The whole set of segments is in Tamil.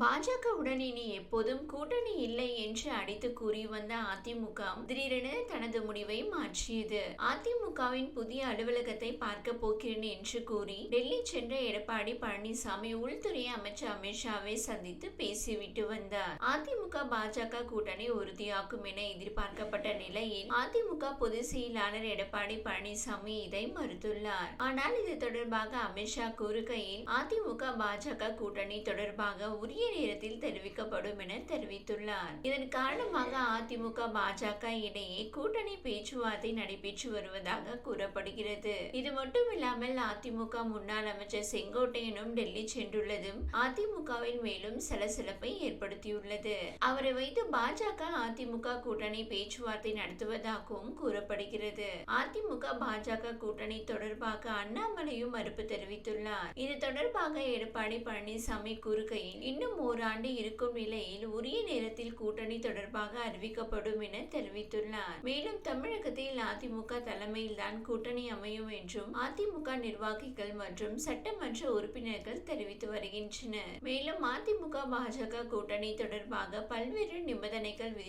பாஜகவுடன் இனி எப்போதும் கூட்டணி இல்லை என்று அடித்து கூறி வந்த அதிமுக திடீரென தனது முடிவை மாற்றியது. அதிமுகவின் புதிய அலுவலகத்தை பார்க்க போகிறேன் என்று கூறி டெல்லி சென்ற எடப்பாடி பழனிசாமி உள்துறை அமைச்சர் அமித்ஷாவை சந்தித்து பேசிவிட்டு வந்தார். அதிமுக பாஜக கூட்டணி உறுதியாக்கும் என எதிர்பார்க்கப்பட்ட நிலையில் அதிமுக பொதுச் செயலாளர் எடப்பாடி பழனிசாமி இதை மறுத்துள்ளார். ஆனால் இது தொடர்பாக அமித்ஷா கூறுகையில் அதிமுக பாஜக கூட்டணி தொடர்பாக உரிய குறுகிய நேரத்தில் தெரிவிக்கப்படும் என தெரிவித்துள்ளார். இதன் காரணமாக அதிமுக பாஜக இடையே கூட்டணி பேச்சுவார்த்தை நடைபெற்று வருவதாக கூறப்படுகிறது. இது மட்டுமில்லாமல் அதிமுக முன்னாள் அமைச்சர் செங்கோட்டையனும் டெல்லி சென்றுள்ளதும் அதிமுகவில் மேலும் சலசலப்பை ஏற்படுத்தியுள்ளது. அவரை வைத்து பாஜக அதிமுக கூட்டணி பேச்சுவார்த்தை நடத்துவதாகவும் கூறப்படுகிறது. அதிமுக பாஜக கூட்டணி தொடர்பாக அண்ணாமலையும் மறுப்பு தெரிவித்துள்ளார். இது தொடர்பாக எடப்பாடி பழனிசாமி கூறுகையில் இன்னும் ஓராண்டு இருக்கும் நிலையில் உரிய நேரத்தில் கூட்டணி தொடர்பாக அறிவிக்கப்படும் என தெரிவித்துள்ளார். மேலும் தமிழகத்தில் அதிமுக தலைமையில்தான் கூட்டணி அமையும் என்றும் அதிமுக நிர்வாகிகள் மற்றும் சட்டமன்ற உறுப்பினர்கள் தெரிவித்து வருகின்றனர். மேலும் அதிமுக பாஜக கூட்டணி தொடர்பாக பல்வேறு நிபந்தனை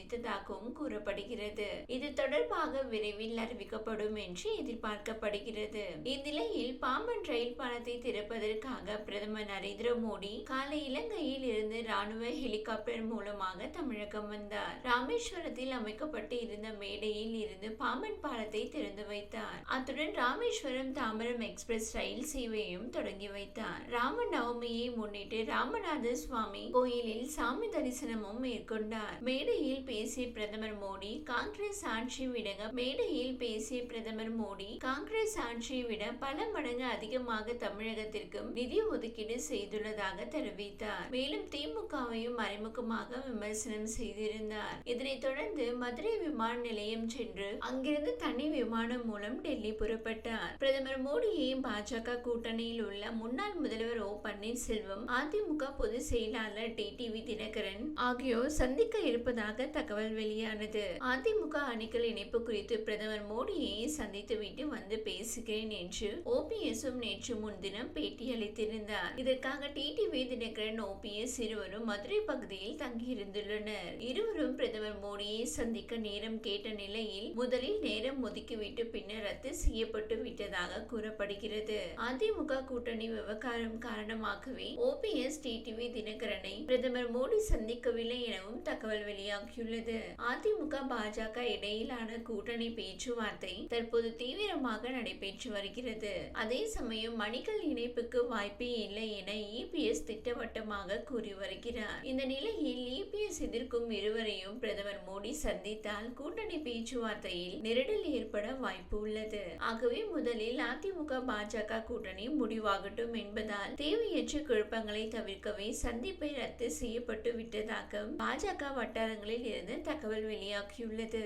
விதித்ததாகவும் கூறப்படுகிறது. இது தொடர்பாக விரைவில் அறிவிக்கப்படும் என்று எதிர்பார்க்கப்படுகிறது. இந்நிலையில் பாம்பன் ரயில் பாலத்தை திறப்பதற்காக பிரதமர் நரேந்திர மோடி காலை இலங்கையில் இருந்து ராணுவ ஹெலிகாப்டர் மூலமாக தமிழகம் வந்தார். ராமேஸ்வரத்தில் அமைக்கப்பட்டு இருந்த மேடையில் இருந்து பாம்பன் பாலத்தை திறந்து வைத்தார். அத்துடன் ராமேஸ்வரம் தாம்பரம் எக்ஸ்பிரஸ் ரயில் சேவையும் தொடங்கி வைத்தார். ராம நவமியை முன்னிட்டு ராமநாத சுவாமி கோயிலில் சாமி தரிசனமும் மேற்கொண்டார். மேடையில் பேசிய பிரதமர் மோடி காங்கிரஸ் ஆட்சி விட மேடையில் பேசிய பிரதமர் மோடி காங்கிரஸ் ஆட்சியை விட பல மடங்கு அதிகமாக தமிழகத்திற்கும் நிதி ஒதுக்கீடு செய்துள்ளதாக தெரிவித்தார். மேலும் திமுகவையும் மறைமுகமாக விமர்சனம் செய்திருந்தார். இதனைத் தொடர்ந்து மதுரை விமான நிலையம் சென்று அங்கிருந்து தனி விமானம் மூலம் டெல்லி புறப்பட்டார். பிரதமர் மோடியை பாஜக கூட்டணியில் உள்ள முன்னாள் முதல்வர் ஓ. பன்னீர்செல்வம் அதிமுக பொதுச் செயலாளர் டி. டிவி தினகரன் ஆகியோர் சந்திக்க இருப்பதாக தகவல் வெளியானது அதிமுக அணிகள் இணைப்பு குறித்து பிரதமர் மோடியை சந்தித்துவிட்டு வந்து பேசுகிறேன் என்று ஓபிஎஸும் நேற்று முன்தினம் பேட்டியளித்திருந்தார் இதற்காக டிடிவி தினகரன் ஓபிஎஸ் இருவரும் மதுரை பகுதியில் தங்கியிருந்துள்ளனர். இருவரும் பிரதமர் மோடியை சந்திக்க நேரம் கேட்ட நிலையில் முதலில் நேரம் ஒதுக்கிவிட்டு பின்னர் ரத்து செய்யப்பட்டு விட்டதாக கூறப்படுகிறது. அதிமுக கூட்டணி விவகாரம் காரணமாகவே ஓபிஎஸ் டிடிவி தினகரன் பிரதமர் மோடி சந்திக்கவில்லை எனவும் தகவல் வெளியாகியுள்ளது. அதிமுக பாஜக இடையிலான கூட்டணி பேச்சுவார்த்தை தற்போது தீவிரமாக நடைபெற்று வருகிறது. அதே சமயம் மணிகள் இணைப்புக்கு வாய்ப்பே இல்லை என இபிஎஸ் திட்டவட்டமாக கூறி வருகிறார். இந்த நிலையில் இபிஎஸ் எதிர்க்கும் இருவரையும் பிரதமர் மோடி சந்தித்தால் கூட்டணி பேச்சுவார்த்தையில் நெருடல் ஏற்பட வாய்ப்பு உள்ளது. ஆகவே முதலில் அதிமுக பாஜக கூட்டணி முடிவாகட்டும் என்பதால் தேவையற்ற குழப்பங்களை தவிர்க்கவே சந்திப்பை ரத்து செய்யப்பட்டு விட்டதாக பாஜக வட்டாரங்களில் இருந்து தகவல் வெளியாகியுள்ளது.